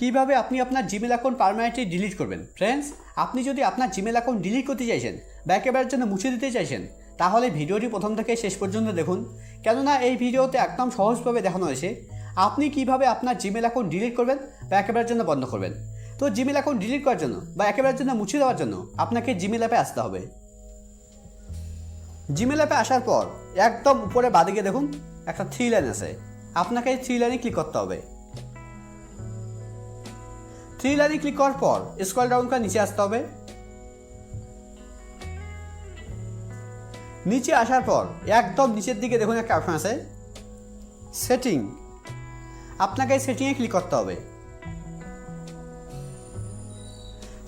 কীভাবে আপনি আপনার জিমেল অ্যাকাউন্ট পারমানেন্টলি ডিলিট করবেন? ফ্রেন্ডস আপনি যদি আপনার জিমেল অ্যাকাউন্ট ডিলিট করতে চাইছেন বা একেবারের জন্য মুছে দিতে চাইছেন, তাহলে ভিডিওটি প্রথম থেকে শেষ পর্যন্ত দেখুন। কেননা এই ভিডিওতে একদম সহজভাবে দেখানো হয়েছে আপনি কীভাবে আপনার জিমেল অ্যাকাউন্ট ডিলিট করবেন বা একেবারের জন্য বন্ধ করবেন। তো জিমেল অ্যাকাউন্ট ডিলিট করার জন্য বা একেবারের জন্য মুছে দেওয়ার জন্য আপনাকে জিমেল অ্যাপে আসতে হবে। জিমেল অ্যাপে আসার পর একদম উপরে বাদিকে দেখুন, একটা থ্রি লাইন আছে। আপনাকে এই থ্রি লাইনে ক্লিক করতে হবে। থ্রি লাইনে ক্লিক করার পর স্কল ডাউন করে নিচে আসতে হবে। নিচে আসার পর একদম নিচের দিকে দেখুন একটা অপশন আছে। সেটিং আপনাকে সেটিংয়ে ক্লিক করতে হবে।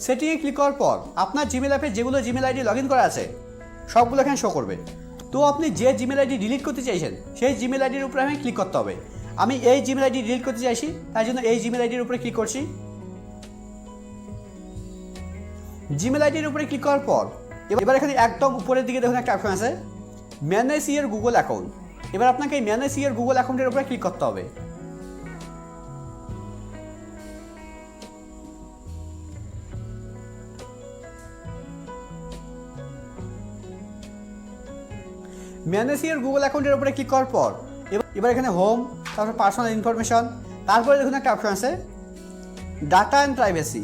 সেটিংয়ে ক্লিক করার পর আপনার জিমেল অ্যাপে যেগুলো জিমেল আইডি লগ ইন করা আছে, সবগুলো এখানে শো করবে। তো আপনি যে জিমেল আইডি ডিলিট করতে চাইছেন, সেই জিমেল আইডির উপরে আমি ক্লিক করতে হবে। আমি এই জিমেল আইডি ডিলিট করতে চাইছি, তাই জন্য এই জিমেল আইডির উপরে ক্লিক করছি। জিমেল আইডির উপরে ক্লিক করার পর, এবার এখানে একদম উপরের দিকে দেখুন একটা অপশন আছে ম্যানেজ ইয়ার গুগল অ্যাকাউন্ট এবার আপনাকে এই ম্যানেজ ইয়ার গুগল অ্যাকাউন্টের উপরে ক্লিক করতে হবে। ম্যানেজ ইয়ার গুগল অ্যাকাউন্টের উপরে ক্লিক করার পর, এবার এখানে হোম তারপর পার্সোনাল ইনফরমেশন তারপরে দেখুন একটা অপশন আছে ডাটা অ্যান্ড প্রাইভেসি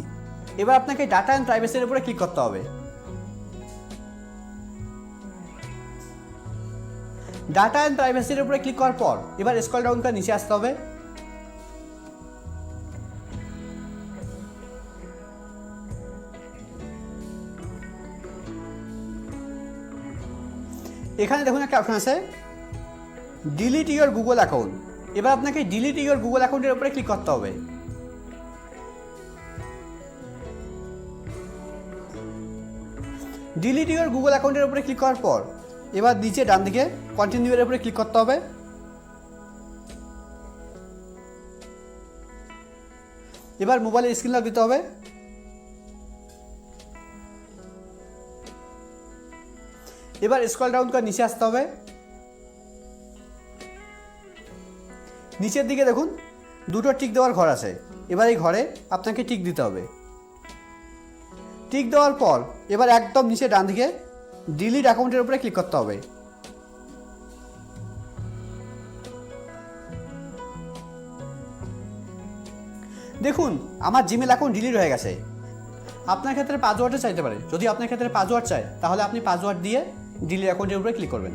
এবার আপনাকে ডাটা অ্যান্ড প্রাইভেসির উপরে ক্লিক করতে হবে। ডাটা অ্যান্ড প্রাইভেসির উপরে ক্লিক করার পর এবার স্কল ডাউন করে নিচে আসতে হবে। এখানে দেখুন একটা অপশন আছে। ডিলিট ইউর গুগল অ্যাকাউন্ট এবার আপনাকে ডিলিট ইউর গুগল অ্যাকাউন্টের উপরে ক্লিক করতে হবে। ডিলিট ইউর গুগল অ্যাকাউন্টের উপরে ক্লিক করার পর, এবার নিচে ডান দিকে কন্টিনিউ এর উপরে ক্লিক করতে হবে। এবার মোবাইলের স্ক্রিন লক দিতে হবে। এবার স্ক্রল ডাউন করে নিচে আসতে হবে। নিচের দিকে দেখুন, দুটো টিক দেওয়ার ঘর আছে। এবার এই ঘরে আপনাকে টিক দিতে হবে। টিক দেওয়ার পর এবার একদম নিচে ডান দিকে ডিলিট অ্যাকাউন্টের উপরে ক্লিক করতে হবে। দেখুন, আমার জিমেল অ্যাকাউন্ট ডিলিট হয়ে গেছে। আপনার ক্ষেত্রে পাসওয়ার্ডও চাইতে পারে। যদি আপনার ক্ষেত্রে পাসওয়ার্ড চায়, তাহলে আপনি পাসওয়ার্ড দিয়ে ডিলিট অ্যাকাউন্টের উপরে ক্লিক করবেন।